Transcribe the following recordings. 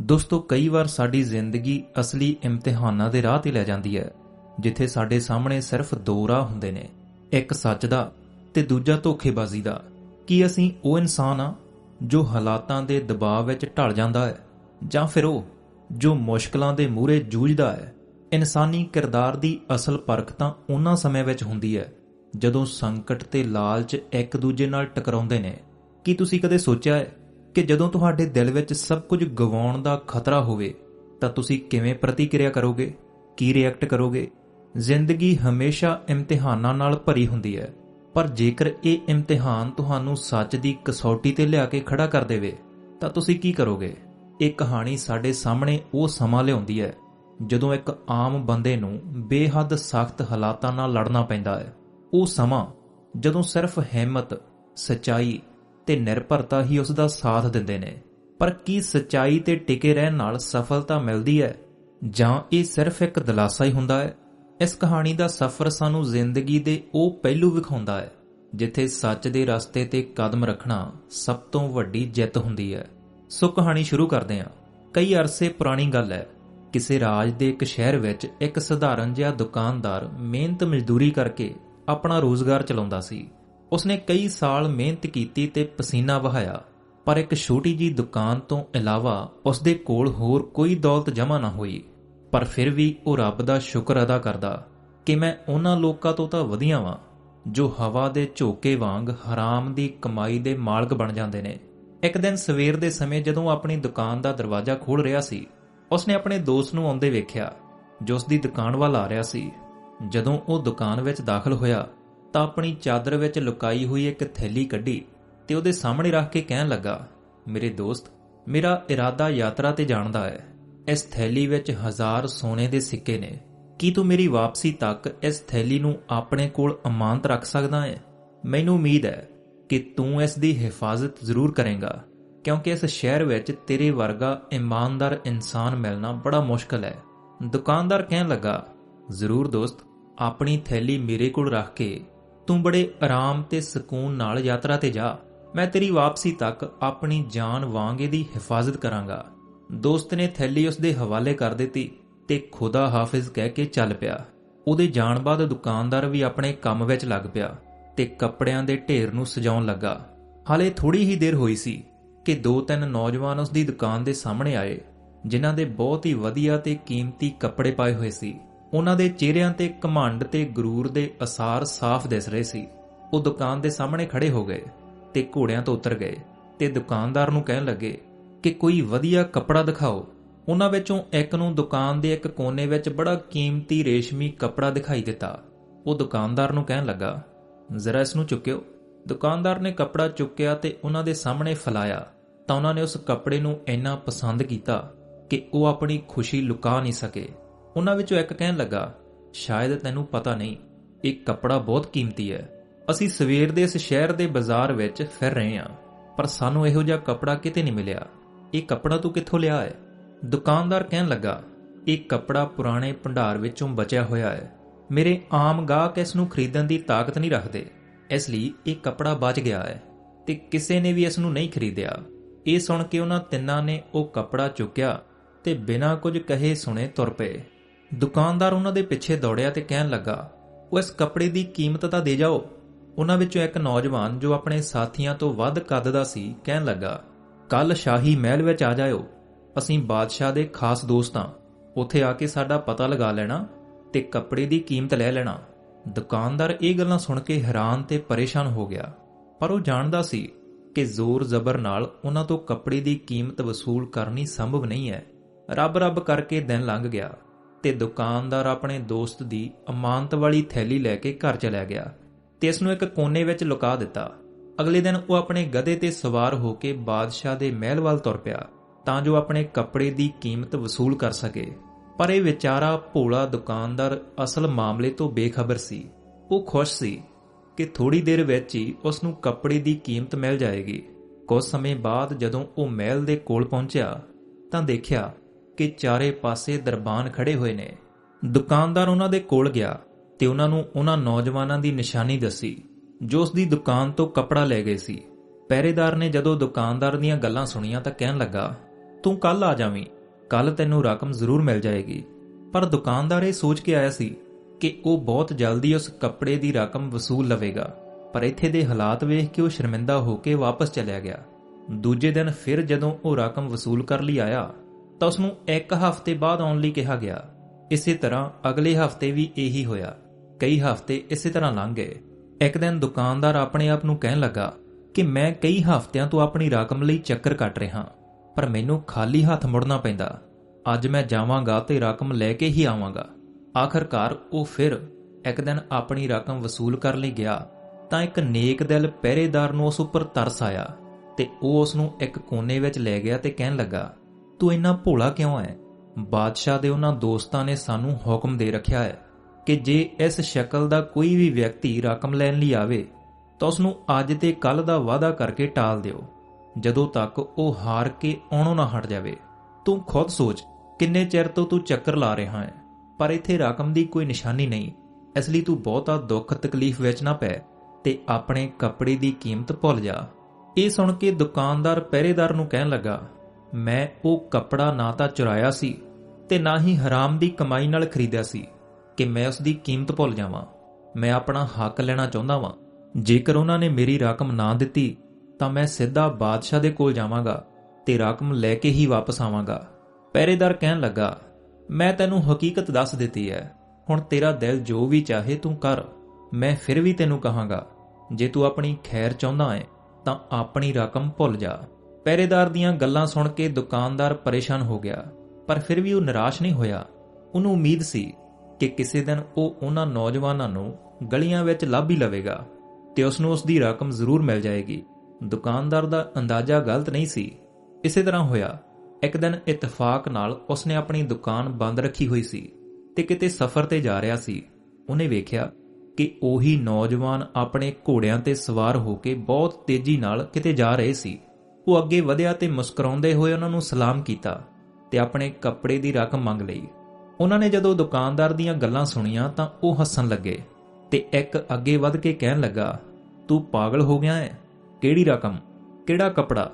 ਦੋਸਤੋ, ਕਈ ਵਾਰ ਸਾਡੀ ਜ਼ਿੰਦਗੀ ਅਸਲੀ ਇਮਤਿਹਾਨਾਂ ਦੇ ਰਾਹ ਤੇ ਲੈ ਜਾਂਦੀ ਹੈ, ਜਿੱਥੇ ਸਾਡੇ ਸਾਹਮਣੇ ਸਿਰਫ ਦੋ ਰਾਹ ਹੁੰਦੇ ਨੇ, ਇੱਕ ਸੱਚ ਦਾ ਤੇ ਦੂਜਾ ਧੋਖੇਬਾਜ਼ੀ ਦਾ। ਕੀ ਅਸੀਂ ਉਹ ਇਨਸਾਨ ਆ ਜੋ ਹਾਲਾਤਾਂ ਦੇ ਦਬਾਅ ਵਿੱਚ ਢਲ ਜਾਂਦਾ ਹੈ, ਜਾਂ ਫਿਰ ਉਹ ਜੋ ਮੁਸ਼ਕਲਾਂ ਦੇ ਮੂਹਰੇ ਜੂਝਦਾ ਹੈ? ਇਨਸਾਨੀ ਕਿਰਦਾਰ ਦੀ ਅਸਲ ਪਰਖ ਤਾਂ ਉਹਨਾਂ ਸਮੇਂ ਵਿੱਚ ਹੁੰਦੀ ਹੈ, ਜਦੋਂ ਸੰਕਟ ਤੇ ਲਾਲਚ ਇੱਕ ਦੂਜੇ ਨਾਲ ਟਕਰਾਉਂਦੇ ਨੇ। ਕੀ ਤੁਸੀਂ ਕਦੇ ਸੋਚਿਆ ਹੈ ਕਿ ਜਦੋਂ ਤੁਹਾਡੇ ਦਿਲ ਵਿੱਚ ਸਭ ਕੁਝ ਗਵਾਉਣ ਦਾ ਖਤਰਾ ਹੋਵੇ, ਤਾਂ ਤੁਸੀਂ ਕਿਵੇਂ ਪ੍ਰਤੀਕਿਰਿਆ ਕਰੋਗੇ? ਕੀ ਰਿਐਕਟ ਕਰੋਗੇ? ਜ਼ਿੰਦਗੀ ਹਮੇਸ਼ਾ ਇਮਤਿਹਾਨਾਂ ਨਾਲ ਭਰੀ ਹੁੰਦੀ ਹੈ, ਪਰ ਜੇਕਰ ਇਹ ਇਮਤਿਹਾਨ ਤੁਹਾਨੂੰ ਸੱਚ ਦੀ ਕਸੌਟੀ ਤੇ ਲਿਆ ਕੇ ਖੜਾ ਕਰ ਦੇਵੇ, ਤਾਂ ਤੁਸੀਂ ਕੀ ਕਰੋਗੇ? ਇਹ ਕਹਾਣੀ ਸਾਡੇ ਸਾਹਮਣੇ ਉਹ ਸਮਾਂ ਲਿਆਉਂਦੀ ਹੈ, ਜਦੋਂ ਇੱਕ ਆਮ ਬੰਦੇ ਨੂੰ ਬੇਹੱਦ ਸਖਤ ਹਾਲਾਤਾਂ ਨਾਲ ਲੜਨਾ ਪੈਂਦਾ ਹੈ। ਉਹ ਸਮਾਂ ਜਦੋਂ ਸਿਰਫ ਹਿੰਮਤ, ਸਚਾਈ ਤੇ ਨਿਰਭਰਤਾ ਹੀ ਉਸ ਦਾ ਸਾਥ ਦਿੰਦੇ ਨੇ। ਪਰ ਕੀ ਸਚਾਈ ਤੇ ਟਿਕੇ ਰਹਿਣ ਨਾਲ ਸਫਲਤਾ ਮਿਲਦੀ ਹੈ? ਜਾਂ ਇਹ ਸਿਰਫ ਇੱਕ ਦਿਲਾਸਾ ਹੀ ਹੁੰਦਾ ਹੈ? ਇਸ ਕਹਾਣੀ ਦਾ ਸਫ਼ਰ ਸਾਨੂੰ ਜ਼ਿੰਦਗੀ ਦੇ ਉਹ ਪਹਿਲੂ ਵਿਖਾਉਂਦਾ ਹੈ, ਜਿੱਥੇ ਸੱਚ ਦੇ ਰਸਤੇ ਤੇ ਕਦਮ ਰੱਖਣਾ ਸਭ ਤੋਂ ਵੱਡੀ ਜਿੱਤ ਹੁੰਦੀ ਹੈ। ਸੋ ਕਹਾਣੀ ਸ਼ੁਰੂ ਕਰਦੇ ਹਾਂ। ਕਈ ਅਰਸੇ ਪੁਰਾਣੀ ਗੱਲ ਹੈ। ਕਿਸੇ ਰਾਜ ਦੇ ਇੱਕ ਸ਼ਹਿਰ ਵਿੱਚ ਇੱਕ ਸਧਾਰਨ ਜਿਹਾ ਦੁਕਾਨਦਾਰ ਮਿਹਨਤ ਮਜ਼ਦੂਰੀ ਕਰਕੇ ਆਪਣਾ ਰੋਜ਼ਗਾਰ ਚਲਾਉਂਦਾ ਸੀ। ਉਸਨੇ ਕਈ ਸਾਲ ਮਿਹਨਤ ਕੀਤੀ ਤੇ ਪਸੀਨਾ ਵਹਾਇਆ, ਪਰ ਇੱਕ ਛੋਟੀ ਜੀ ਦੁਕਾਨ ਤੋਂ ਇਲਾਵਾ ਉਸਦੇ ਕੋਲ ਹੋਰ ਕੋਈ ਦੌਲਤ ਜਮ੍ਹਾਂ ਨਾ ਹੋਈ। ਪਰ ਫਿਰ ਵੀ ਉਹ ਰੱਬ ਦਾ ਸ਼ੁਕਰ ਅਦਾ ਕਰਦਾ ਕਿ ਮੈਂ ਉਹਨਾਂ ਲੋਕਾਂ ਤੋਂ ਤਾਂ ਵਧੀਆ ਵਾਂ, ਜੋ ਹਵਾ ਦੇ ਝੋਕੇ ਵਾਂਗ ਹਰਾਮ ਦੀ ਕਮਾਈ ਦੇ ਮਾਲਕ ਬਣ ਜਾਂਦੇ ਨੇ। ਇੱਕ ਦਿਨ ਸਵੇਰ ਦੇ ਸਮੇਂ ਜਦੋਂ ਆਪਣੀ ਦੁਕਾਨ ਦਾ ਦਰਵਾਜ਼ਾ ਖੋਲ ਰਿਹਾ ਸੀ, ਉਸਨੇ ਆਪਣੇ ਦੋਸਤ ਨੂੰ ਆਉਂਦੇ ਵੇਖਿਆ, ਜੋ ਉਸ ਦੀ ਦੁਕਾਨ ਵੱਲ ਆ ਰਿਹਾ ਸੀ। ਜਦੋਂ ਉਹ ਦੁਕਾਨ ਵਿੱਚ ਦਾਖਲ ਹੋਇਆ ਤਾਂ ਆਪਣੀ ਚਾਦਰ ਵਿੱਚ ਲੁਕਾਈ ਹੋਈ ਇੱਕ ਥੈਲੀ ਕੱਢੀ ਤੇ ਉਹਦੇ ਸਾਹਮਣੇ ਰੱਖ ਕੇ ਕਹਿਣ ਲੱਗਾ, ਮੇਰੇ ਦੋਸਤ, ਮੇਰਾ ਇਰਾਦਾ ਯਾਤਰਾ ਤੇ ਜਾਣ ਦਾ ਹੈ। ਇਸ ਥੈਲੀ ਵਿੱਚ ਹਜ਼ਾਰ ਸੋਨੇ ਦੇ ਸਿੱਕੇ ਨੇ। ਕੀ ਤੂੰ ਮੇਰੀ ਵਾਪਸੀ ਤੱਕ ਇਸ ਥੈਲੀ ਨੂੰ ਆਪਣੇ ਕੋਲ ਅਮਾਨਤ ਰੱਖ ਸਕਦਾ ਹੈ? ਮੈਨੂੰ ਉਮੀਦ ਹੈ ਕਿ ਤੂੰ ਇਸ ਦੀ ਹਿਫਾਜ਼ਤ ਜ਼ਰੂਰ ਕਰੇਗਾ, ਕਿਉਂਕਿ ਇਸ ਸ਼ਹਿਰ ਵਿੱਚ ਤੇਰੇ ਵਰਗਾ ਇਮਾਨਦਾਰ ਇਨਸਾਨ ਮਿਲਣਾ ਬੜਾ ਮੁਸ਼ਕਲ ਹੈ। ਦੁਕਾਨਦਾਰ ਕਹਿਣ ਲੱਗਾ, ਜ਼ਰੂਰ ਦੋਸਤ, ਆਪਣੀ ਥੈਲੀ ਮੇਰੇ ਕੋਲ ਰੱਖ ਕੇ ਤੂੰ ਬੜੇ ਆਰਾਮ ਤੇ ਸਕੂਨ ਨਾਲ ਯਾਤਰਾ ਤੇ ਜਾ। ਮੈਂ ਤੇਰੀ ਵਾਪਸੀ ਤੱਕ ਆਪਣੀ ਜਾਨ ਵਾਂਗੇ ਦੀ ਹਿਫਾਜ਼ਤ ਕਰਾਂਗਾ। ਦੋਸਤ ਨੇ ਥੈਲੀ ਉਸ ਦੇ ਹਵਾਲੇ ਕਰ ਦਿੱਤੀ ਤੇ ਖੁਦਾ ਹਾਫਿਜ਼ ਕਹਿ ਕੇ ਚੱਲ ਪਿਆ। ਉਹਦੇ ਜਾਣ ਬਾਅਦ ਦੁਕਾਨਦਾਰ ਵੀ ਆਪਣੇ ਕੰਮ ਵਿੱਚ ਲੱਗ ਪਿਆ ਤੇ ਕੱਪੜਿਆਂ ਦੇ ਢੇਰ ਨੂੰ ਸਜਾਉਣ ਲੱਗਾ। ਹਾਲੇ ਥੋੜੀ ਹੀ ਦੇਰ ਹੋਈ ਸੀ ਕਿ ਦੋ ਤਿੰਨ ਨੌਜਵਾਨ ਉਸ ਦੀ ਦੁਕਾਨ ਦੇ ਸਾਹਮਣੇ ਆਏ, ਜਿਨ੍ਹਾਂ ਦੇ ਬਹੁਤ ਹੀ ਵਧੀਆ ਤੇ ਕੀਮਤੀ ਕੱਪੜੇ ਪਾਏ ਹੋਏ ਸੀ। ਉਹਨਾਂ ਦੇ ਚਿਹਰਿਆਂ ਤੇ ਘਮੰਡ ਤੇ ਗਰੂਰ ਦੇ ਅਸਾਰ ਸਾਫ਼ ਦਿਸ ਰਹੇ ਸੀ। ਉਹ ਦੁਕਾਨ ਦੇ ਸਾਹਮਣੇ ਖੜੇ ਹੋ ਗਏ ਤੇ ਘੋੜਿਆਂ ਤੋਂ ਉਤਰ ਗਏ ਤੇ ਦੁਕਾਨਦਾਰ ਨੂੰ ਕਹਿਣ ਲੱਗੇ ਕਿ ਕੋਈ ਵਧੀਆ ਕੱਪੜਾ ਦਿਖਾਓ। ਉਹਨਾਂ ਵਿੱਚੋਂ ਇੱਕ ਨੂੰ ਦੁਕਾਨ ਦੇ ਇੱਕ ਕੋਨੇ ਵਿੱਚ ਬੜਾ ਕੀਮਤੀ ਰੇਸ਼ਮੀ ਕੱਪੜਾ ਦਿਖਾਈ ਦਿੱਤਾ। ਉਹ ਦੁਕਾਨਦਾਰ ਨੂੰ ਕਹਿਣ ਲੱਗਾ, ਜ਼ਰਾ ਇਸ ਨੂੰ ਚੁੱਕਿਓ। ਦੁਕਾਨਦਾਰ ਨੇ ਕੱਪੜਾ ਚੁੱਕਿਆ ਤੇ ਉਹਨਾਂ ਦੇ ਸਾਹਮਣੇ ਫਲਾਇਆ। ਤਾਂ ਉਹਨਾਂ ਨੇ ਉਸ ਕੱਪੜੇ ਨੂੰ ਇੰਨਾ ਪਸੰਦ ਕੀਤਾ ਕਿ ਉਹ ਆਪਣੀ ਖੁਸ਼ੀ ਲੁਕਾ ਨਹੀਂ ਸਕੇ। ਉਹਨਾਂ ਵਿੱਚੋਂ ਇੱਕ ਕਹਿਣ ਲੱਗਾ, ਸ਼ਾਇਦ ਤੈਨੂੰ ਪਤਾ ਨਹੀਂ, ਇਹ ਕੱਪੜਾ ਬਹੁਤ ਕੀਮਤੀ ਹੈ। ਅਸੀਂ ਸਵੇਰ ਦੇ ਇਸ ਸ਼ਹਿਰ ਦੇ ਬਾਜ਼ਾਰ ਵਿੱਚ ਫਿਰ ਰਹੇ ਹਾਂ, ਪਰ ਸਾਨੂੰ ਇਹੋ ਜਿਹਾ ਕੱਪੜਾ ਕਿਤੇ ਨਹੀਂ ਮਿਲਿਆ। ਇਹ ਕੱਪੜਾ ਤੂੰ ਕਿੱਥੋਂ ਲਿਆ ਹੈ? ਦੁਕਾਨਦਾਰ ਕਹਿਣ ਲੱਗਾ, ਇਹ ਕੱਪੜਾ ਪੁਰਾਣੇ ਭੰਡਾਰ ਵਿੱਚੋਂ ਬਚਿਆ ਹੋਇਆ ਹੈ। ਮੇਰੇ ਆਮ ਗਾਹਕ ਇਸ ਨੂੰ ਖਰੀਦਣ ਦੀ ਤਾਕਤ ਨਹੀਂ ਰੱਖਦੇ। ਇਸ ਲਈ ਇਹ ਕੱਪੜਾ ਬਚ ਗਿਆ ਹੈ ਤੇ ਕਿਸੇ ਨੇ ਵੀ ਇਸ ਨੂੰ ਨਹੀਂ ਖਰੀਦਿਆ। ਇਹ ਸੁਣ ਕੇ ਉਹਨਾਂ ਤਿੰਨਾਂ ਨੇ ਉਹ ਕੱਪੜਾ ਚੁੱਕਿਆ ਤੇ ਬਿਨਾਂ ਕੁਝ ਕਹੇ ਸੁਣੇ ਤੁਰ ਪਏ। ਦੁਕਾਨਦਾਰ ਉਹਨਾਂ ਦੇ ਪਿੱਛੇ ਦੌੜਿਆ ਤੇ ਕਹਿਣ ਲੱਗਾ, ਉਹ ਇਸ ਕੱਪੜੇ ਦੀ ਕੀਮਤ ਤਾਂ ਦੇ ਜਾਓ। ਉਹਨਾਂ ਵਿੱਚੋਂ ਇੱਕ ਨੌਜਵਾਨ ਜੋ ਆਪਣੇ ਸਾਥੀਆਂ ਤੋਂ ਵੱਧ ਕੱਦ ਦਾ ਸੀ, ਕਹਿਣ ਲੱਗਾ ਕੱਲ ਸ਼ਾਹੀ ਮਹਿਲ ਵਿੱਚ ਆ ਜਾਇਓ। ਅਸੀਂ ਬਾਦਸ਼ਾਹ ਦੇ ਖਾਸ ਦੋਸਤ ਹਾਂ। ਉੱਥੇ ਆ ਕੇ ਸਾਡਾ ਪਤਾ ਲਗਾ ਲੈਣਾ ਤੇ ਕੱਪੜੇ ਦੀ ਕੀਮਤ ਲੈ ਲੈਣਾ। ਦੁਕਾਨਦਾਰ ਇਹ ਗੱਲਾਂ ਸੁਣ ਕੇ ਹੈਰਾਨ ਤੇ ਪਰੇਸ਼ਾਨ ਹੋ ਗਿਆ। ਪਰ ਉਹ ਜਾਣਦਾ ਸੀ ਕਿ ਜ਼ੋਰ ਜ਼ਬਰ ਨਾਲ ਉਹਨਾਂ ਤੋਂ ਕੱਪੜੇ ਦੀ ਕੀਮਤ ਵਸੂਲ ਕਰਨੀ ਸੰਭਵ ਨਹੀਂ ਹੈ। ਰੱਬ ਰੱਬ ਕਰਕੇ ਦਿਨ ਲੰਘ ਗਿਆ। ਤੇ ਦੁਕਾਨਦਾਰ ਆਪਣੇ ਦੋਸਤ ਦੀ ਅਮਾਨਤ ਵਾਲੀ ਥੈਲੀ ਲੈ ਕੇ ਘਰ ਚਲਾ ਗਿਆ ਤੇ ਇਸ ਨੂੰ ਇੱਕ ਕੋਨੇ ਵਿੱਚ ਲੁਕਾ ਦਿੱਤਾ। ਅਗਲੇ ਦਿਨ ਉਹ ਆਪਣੇ ਗਧੇ ਤੇ ਸਵਾਰ ਹੋ ਕੇ ਬਾਦਸ਼ਾਹ ਦੇ ਮਹਿਲ ਵੱਲ ਤੁਰ ਪਿਆ ਤਾਂ ਜੋ ਆਪਣੇ ਕੱਪੜੇ ਦੀ ਕੀਮਤ ਵਸੂਲ ਕਰ ਸਕੇ। ਪਰ ਇਹ ਵਿਚਾਰਾ ਭੋਲਾ ਦੁਕਾਨਦਾਰ ਅਸਲ ਮਾਮਲੇ ਤੋਂ ਬੇਖਬਰ ਸੀ। ਉਹ ਖੁਸ਼ ਸੀ ਕਿ ਥੋੜੀ ਦੇਰ ਵਿੱਚ ਹੀ ਉਸ ਨੂੰ ਕੱਪੜੇ ਦੀ ਕੀਮਤ ਮਿਲ ਜਾਏਗੀ। ਕੁਝ ਸਮੇਂ ਬਾਅਦ ਜਦੋਂ ਉਹ ਮਹਿਲ ਦੇ ਕੋਲ ਪਹੁੰਚਿਆ ਤਾਂ ਦੇਖਿਆ ਕਿ ਚਾਰੇ ਪਾਸੇ ਦਰਬਾਨ ਖੜੇ ਹੋਏ ਨੇ। ਦੁਕਾਨਦਾਰ ਉਹਨਾਂ ਦੇ ਕੋਲ ਗਿਆ ਤੇ ਉਹਨਾਂ ਨੂੰ ਉਹਨਾਂ ਨੌਜਵਾਨਾਂ ਦੀ ਨਿਸ਼ਾਨੀ ਦੱਸੀ, ਜੋ ਉਸ ਦੀ ਦੁਕਾਨ ਤੋਂ ਕੱਪੜਾ ਲੈ ਗਏ ਸੀ। ਪਹਿਰੇਦਾਰ ਨੇ ਜਦੋਂ ਦੁਕਾਨਦਾਰ ਦੀਆਂ ਗੱਲਾਂ ਸੁਣੀਆਂ ਤਾਂ ਕਹਿਣ ਲੱਗਾ, ਤੂੰ ਕੱਲ ਆ ਜਾਵੀਂ ਕੱਲ ਤੈਨੂੰ ਰਕਮ ਜ਼ਰੂਰ ਮਿਲ ਜਾਏਗੀ। ਪਰ ਦੁਕਾਨਦਾਰ ਇਹ ਸੋਚ ਕੇ ਆਇਆ ਸੀ ਕਿ ਉਹ ਬਹੁਤ ਜਲਦੀ ਉਸ ਕੱਪੜੇ ਦੀ ਰਕਮ ਵਸੂਲ ਲਵੇਗਾ, ਪਰ ਇੱਥੇ ਦੇ ਹਾਲਾਤ ਵੇਖ ਕੇ ਉਹ ਸ਼ਰਮਿੰਦਾ ਹੋ ਕੇ ਵਾਪਸ ਚਲਿਆ ਗਿਆ। ਦੂਜੇ ਦਿਨ ਫਿਰ ਜਦੋਂ ਉਹ ਰਕਮ ਵਸੂਲ ਕਰ ਲਈ ਆਇਆ ਤਾਂ ਉਸ ਨੂੰ ਇੱਕ ਹਫ਼ਤੇ ਬਾਅਦ ਆਉਣ ਲਈ ਕਿਹਾ ਗਿਆ। ਇਸੇ ਤਰ੍ਹਾਂ ਅਗਲੇ ਹਫ਼ਤੇ ਵੀ ਇਹੀ ਹੋਇਆ। ਕਈ ਹਫ਼ਤੇ ਇਸੇ ਤਰ੍ਹਾਂ ਲੰਘ ਗਏ। ਇੱਕ ਦਿਨ ਦੁਕਾਨਦਾਰ ਆਪਣੇ ਆਪ ਨੂੰ ਕਹਿਣ ਲੱਗਾ ਕਿ ਮੈਂ ਕਈ ਹਫ਼ਤਿਆਂ ਤੋਂ ਆਪਣੀ ਰਕਮ ਲਈ ਚੱਕਰ ਕੱਟ ਰਿਹਾ ਪਰ ਮੈਨੂੰ ਖਾਲੀ ਹੱਥ ਮੁੜਨਾ ਪੈਂਦਾ। ਅੱਜ ਮੈਂ ਜਾਵਾਂਗਾ ਤੇ ਰਕਮ ਲੈ ਕੇ ਹੀ ਆਵਾਂਗਾ। ਆਖਰਕਾਰ ਉਹ ਫਿਰ ਇੱਕ ਦਿਨ ਆਪਣੀ ਰਕਮ ਵਸੂਲ ਕਰਨ ਲਈ ਗਿਆ ਤਾਂ ਇੱਕ ਨੇਕ ਦਿਲ ਪਹਿਰੇਦਾਰ ਨੂੰ ਉਸ ਉੱਪਰ ਤਰਸ ਆਇਆ ਤੇ ਉਹ ਉਸ ਨੂੰ ਇੱਕ ਕੋਨੇ ਵਿੱਚ ਲੈ ਗਿਆ ਤੇ ਕਹਿਣ ਲੱਗਾ ਤੂੰ ਇੰਨਾ ਭੋਲਾ ਕਿਉਂ ਹੈ ਬਾਦਸ਼ਾਹ ਦੇ ਉਹਨਾਂ ਦੋਸਤਾਂ ਨੇ ਸਾਨੂੰ ਹੁਕਮ ਦੇ ਰੱਖਿਆ ਹੈ ਕਿ ਜੇ ਇਸ ਸ਼ਕਲ ਦਾ ਕੋਈ ਵੀ ਵਿਅਕਤੀ ਰਕਮ ਲੈਣ ਲਈ ਆਵੇ, ਤਾਂ ਉਸ ਨੂੰ ਅੱਜ ਤੇ ਕੱਲ ਦਾ ਵਾਅਦਾ ਕਰਕੇ ਟਾਲ ਦਿਓ। ਜਦੋਂ ਤੱਕ ਉਹ ਹਾਰ ਕੇ ਆਉਣੋਂ ਨਾ ਹਟ ਜਾਵੇ, ਤੂੰ ਖੁਦ ਸੋਚ ਕਿੰਨੇ ਚਿਰ ਤੋਂ ਤੂੰ ਚੱਕਰ ਲਾ ਰਿਹਾ ਹੈ। ਪਰ ਇੱਥੇ ਰਕਮ ਦੀ ਕੋਈ ਨਿਸ਼ਾਨੀ ਨਹੀਂ, ਇਸ ਲਈ ਤੂੰ ਬਹੁਤਾ ਦੁੱਖ ਤਕਲੀਫ ਵਿੱਚ ਨਾ ਪੈ ਤੇ ਆਪਣੇ ਕੱਪੜੇ ਦੀ ਕੀਮਤ ਭੁੱਲ ਜਾ। ਇਹ ਸੁਣ ਕੇ ਦੁਕਾਨਦਾਰ ਪਹਿਰੇਦਾਰ ਨੂੰ ਕਹਿਣ ਲੱਗਾ ਮੈਂ ਉਹ ਕੱਪੜਾ ਨਾ ਤਾਂ ਚੁਰਾਇਆ ਸੀ ਤੇ ਨਾ ਹੀ ਹਰਾਮ ਦੀ ਕਮਾਈ ਨਾਲ ਖਰੀਦਿਆ ਸੀ ਕਿ ਮੈਂ ਉਸ ਦੀ ਕੀਮਤ ਭੁੱਲ ਜਾਵਾਂ। ਮੈਂ ਆਪਣਾ ਹੱਕ ਲੈਣਾ ਚਾਹੁੰਦਾ ਵਾਂ। ਜੇਕਰ ਉਹਨਾਂ ਨੇ ਮੇਰੀ ਰਕਮ ਨਾ ਦਿੱਤੀ, ਤਾਂ ਮੈਂ ਸਿੱਧਾ ਬਾਦਸ਼ਾਹ ਦੇ ਕੋਲ ਜਾਵਾਂਗਾ ਤੇ ਰਕਮ ਲੈ ਕੇ ਹੀ ਵਾਪਸ ਆਵਾਂਗਾ। ਪਹਿਰੇਦਾਰ ਕਹਿਣ ਲੱਗਾ, ਮੈਂ ਤੈਨੂੰ ਹਕੀਕਤ ਦੱਸ ਦਿੱਤੀ ਹੈ। ਹੁਣ ਤੇਰਾ ਦਿਲ ਜੋ ਵੀ ਚਾਹੇ ਤੂੰ ਕਰ। ਮੈਂ ਫਿਰ ਵੀ ਤੈਨੂੰ ਕਹਾਂਗਾ, ਜੇ ਤੂੰ ਆਪਣੀ ਖੈਰ ਚਾਹੁੰਦਾ ਹੈ, ਤਾਂ ਆਪਣੀ ਰਕਮ ਭੁੱਲ ਜਾ। ਪਹਿਰੇਦਾਰ ਦੀਆਂ ਗੱਲਾਂ ਸੁਣ ਕੇ ਦੁਕਾਨਦਾਰ ਪਰੇਸ਼ਾਨ ਹੋ ਗਿਆ, ਪਰ ਫਿਰ ਵੀ ਉਹ ਨਿਰਾਸ਼ ਨਹੀਂ ਹੋਇਆ। ਉਹਨੂੰ ਉਮੀਦ ਸੀ ਕਿ ਕਿਸੇ ਦਿਨ ਉਹ ਉਹਨਾਂ ਨੌਜਵਾਨਾਂ ਨੂੰ ਗਲੀਆਂ ਵਿੱਚ ਲੱਭ ਹੀ ਲਵੇਗਾ ਤੇ ਉਸ ਨੂੰ ਉਸ ਦੀ ਰਕਮ ਜ਼ਰੂਰ ਮਿਲ ਜਾਏਗੀ। ਦੁਕਾਨਦਾਰ ਦਾ ਅੰਦਾਜ਼ਾ ਗਲਤ ਨਹੀਂ ਸੀ। ਇਸੇ ਤਰ੍ਹਾਂ ਹੋਇਆ। ਇੱਕ ਦਿਨ ਇਤਫਾਕ ਨਾਲ ਉਸਨੇ ਆਪਣੀ ਦੁਕਾਨ ਬੰਦ ਰੱਖੀ ਹੋਈ ਸੀ ਤੇ ਕਿਤੇ ਸਫ਼ਰ ਤੇ ਜਾ ਰਿਹਾ ਸੀ। ਉਹਨੇ ਵੇਖਿਆ ਕਿ ਉਹੀ ਨੌਜਵਾਨ ਆਪਣੇ ਘੋੜਿਆਂ ਤੇ ਸਵਾਰ ਹੋ ਕੇ ਬਹੁਤ ਤੇਜ਼ੀ ਨਾਲ ਕਿਤੇ ਜਾ ਰਹੇ ਸੀ। ਉਹ ਅੱਗੇ ਵਧਿਆ ਤੇ ਮੁਸਕਰਾਉਂਦੇ ਹੋਏ ਉਹਨਾਂ ਨੂੰ ਸਲਾਮ ਕੀਤਾ ਤੇ ਆਪਣੇ ਕੱਪੜੇ ਦੀ ਰਕਮ ਮੰਗ ਲਈ। ਉਹਨਾਂ ਨੇ ਜਦੋਂ ਦੁਕਾਨਦਾਰ ਦੀਆਂ ਗੱਲਾਂ ਸੁਣੀਆਂ ਤਾਂ ਉਹ ਹੱਸਣ ਲੱਗੇ ਤੇ ਇੱਕ ਅੱਗੇ ਵੱਧ ਕੇ ਕਹਿਣ ਲੱਗਾ, ਤੂੰ ਪਾਗਲ ਹੋ ਗਿਆ ਹੈ ਕਿਹੜੀ ਰਕਮ? ਕਿਹੜਾ ਕਪੜਾ?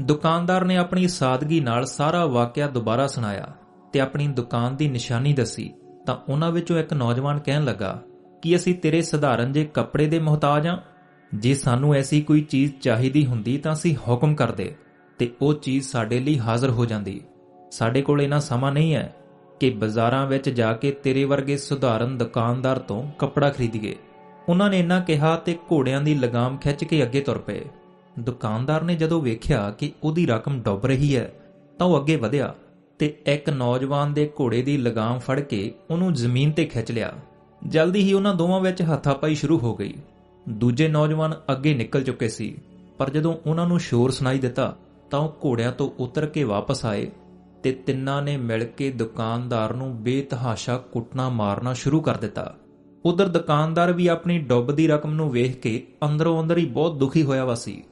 ਦੁਕਾਨਦਾਰ ਨੇ ਆਪਣੀ ਸਾਦਗੀ ਨਾਲ ਸਾਰਾ ਵਾਕਿਆ ਦੁਬਾਰਾ ਸੁਣਾਇਆ ਤੇ ਆਪਣੀ ਦੁਕਾਨ ਦੀ ਨਿਸ਼ਾਨੀ ਦੱਸੀ। ਤਾਂ ਉਹਨਾਂ ਵਿੱਚੋਂ ਇੱਕ ਨੌਜਵਾਨ ਕਹਿਣ ਲੱਗਾ, ਕਿ ਅਸੀਂ ਤੇਰੇ ਸਧਾਰਨ ਜੇ ਕੱਪੜੇ ਦੇ ਮੁਹਤਾਜ ਹਾਂ ਜੇ ਸਾਨੂੰ ਐਸੀ ਕੋਈ ਚੀਜ਼ ਚਾਹੀਦੀ ਹੁੰਦੀ ਤਾਂ ਅਸੀਂ ਹੁਕਮ ਕਰਦੇ ਤੇ ਉਹ ਚੀਜ਼ ਸਾਡੇ ਲਈ ਹਾਜ਼ਰ ਹੋ ਜਾਂਦੀ। ਸਾਡੇ ਕੋਲ ਇਹਨਾਂ ਸਮਾਂ ਨਹੀਂ ਹੈ ਕਿ ਬਾਜ਼ਾਰਾਂ ਵਿੱਚ ਜਾ ਕੇ ਤੇਰੇ ਵਰਗੇ ਸੁਧਾਰਨ ਦੁਕਾਨਦਾਰ ਤੋਂ ਕੱਪੜਾ ਖਰੀਦੀਏ। ਉਹਨਾਂ ਨੇ ਇੰਨਾ ਕਿਹਾ ਤੇ ਘੋੜਿਆਂ ਦੀ ਲਗਾਮ ਖਿੱਚ ਕੇ ਅੱਗੇ ਤੁਰ ਪਏ। ਦੁਕਾਨਦਾਰ ਨੇ ਜਦੋਂ ਵੇਖਿਆ ਕਿ ਉਹਦੀ ਰਕਮ ਡੁੱਬ ਰਹੀ ਹੈ ਤਾਂ ਉਹ ਅੱਗੇ ਵਧਿਆ ਤੇ ਇੱਕ ਨੌਜਵਾਨ ਦੇ ਘੋੜੇ ਦੀ ਲਗਾਮ ਫੜ ਕੇ ਉਹਨੂੰ ਜ਼ਮੀਨ ਤੇ ਖਿੱਚ ਲਿਆ। ਜਲਦੀ ਹੀ ਉਹਨਾਂ ਦੋਵਾਂ ਵਿੱਚ ਹੱਥਾਪਾਈ ਸ਼ੁਰੂ ਹੋ ਗਈ। ਦੂਜੇ ਨੌਜਵਾਨ ਅੱਗੇ ਨਿਕਲ ਚੁੱਕੇ ਸੀ, ਪਰ ਜਦੋਂ ਉਹਨਾਂ ਨੂੰ ਸ਼ੋਰ ਸੁਣਾਈ ਦਿੱਤਾ, ਤਾਂ ਉਹ ਘੋੜਿਆਂ ਤੋਂ ਉਤਰ ਕੇ ਵਾਪਸ ਆਏ ਤੇ ਤਿੰਨਾਂ ਨੇ ਮਿਲ ਕੇ ਦੁਕਾਨਦਾਰ ਨੂੰ ਬੇਤਹਾਸ਼ਾ ਕੁੱਟਣਾ ਮਾਰਨਾ ਸ਼ੁਰੂ ਕਰ ਦਿੱਤਾ। ਉਧਰ ਦੁਕਾਨਦਾਰ ਵੀ ਆਪਣੀ ਡੁੱਬਦੀ ਰਕਮ ਨੂੰ ਵੇਖ ਕੇ ਅੰਦਰੋਂ ਅੰਦਰ ਹੀ ਬਹੁਤ ਦੁਖੀ ਹੋਇਆ ਵਾ ਸੀ।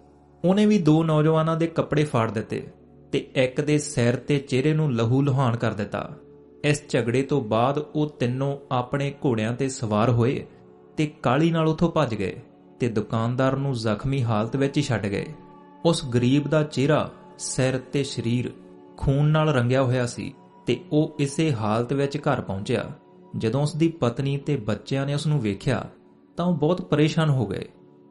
ਉਹਨੇ ਵੀ ਦੋ ਨੌਜਵਾਨਾਂ ਦੇ ਕੱਪੜੇ ਫਾੜ ਦਿੱਤੇ ਤੇ ਇੱਕ ਦੇ ਸਿਰ ਤੇ ਚਿਹਰੇ ਨੂੰ ਲਹੂ ਲੁਹਾਨ ਕਰ ਦਿੱਤਾ। ਇਸ ਝਗੜੇ ਤੋਂ ਬਾਅਦ ਉਹ ਤਿੰਨੋਂ ਆਪਣੇ ਘੋੜਿਆਂ ਤੇ ਸਵਾਰ ਹੋਏ ਤੇ ਕਾਲੀ ਨਾਲ ਉਥੋਂ ਭੱਜ ਗਏ। ਤੇ ਦੁਕਾਨਦਾਰ ਨੂੰ ਜ਼ਖਮੀ ਹਾਲਤ ਵਿੱਚ ਹੀ ਛੱਡ ਗਏ। ਉਸ ਗਰੀਬ ਦਾ ਚਿਹਰਾ ਸਿਰ ਤੇ ਸਰੀਰ ਖੂਨ ਨਾਲ ਰੰਗਿਆ ਹੋਇਆ ਸੀ ਤੇ ਉਹ ਇਸੇ ਹਾਲਤ ਵਿੱਚ ਘਰ ਪਹੁੰਚਿਆ। ਜਦੋਂ ਉਸ ਦੀ ਪਤਨੀ ਤੇ ਬੱਚਿਆਂ ਨੇ ਉਸ ਨੂੰ ਵੇਖਿਆ, ਤਾਂ ਉਹ ਬਹੁਤ ਪਰੇਸ਼ਾਨ ਹੋ ਗਏ